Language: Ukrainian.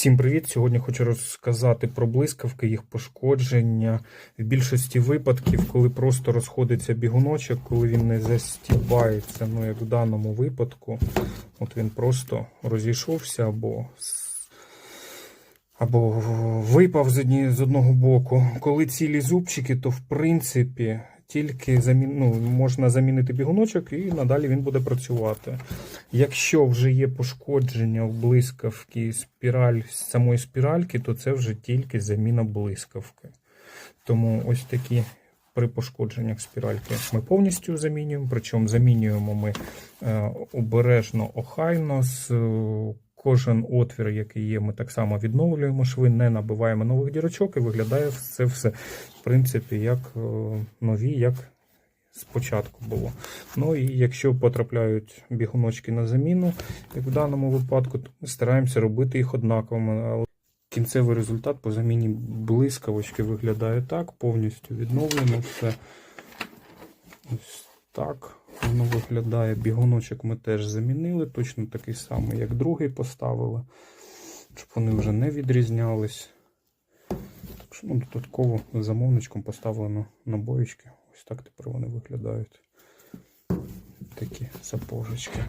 Всім привіт! Сьогодні хочу розказати про блискавки, їх пошкодження. В більшості випадків, коли просто розходиться бігуночок, коли він не застібається, ну як в даному випадку, от він просто розійшовся або або випав з, одного боку. Коли цілі зубчики, то в принципі тільки замін, ну, можна замінити бігуночок і надалі він буде працювати. Якщо вже є пошкодження в блискавки спіраль, самої спіральки, то це вже тільки заміна блискавки. Тому ось такі при пошкодженнях спіральки ми повністю замінюємо. Причому замінюємо ми е, обережно, охайно. З, е, Кожен отвір, який є, ми так само відновлюємо шви, не набиваємо нових дірочок і виглядає це все, в принципі, як е, нові, як спочатку було. Ну і якщо потрапляють бігуночки на заміну, як в даному випадку, стараємося робити їх однаковими. Кінцевий результат по заміні блискавочки виглядає так, повністю відновлено все. Ось воно виглядає. Бігуночок ми теж замінили, точно такий самий, як другий поставили, щоб вони вже не відрізнялись. Так що ну, додатково замовничком поставлено набоїчки. Ось так тепер вони виглядають. Такі сапожечки.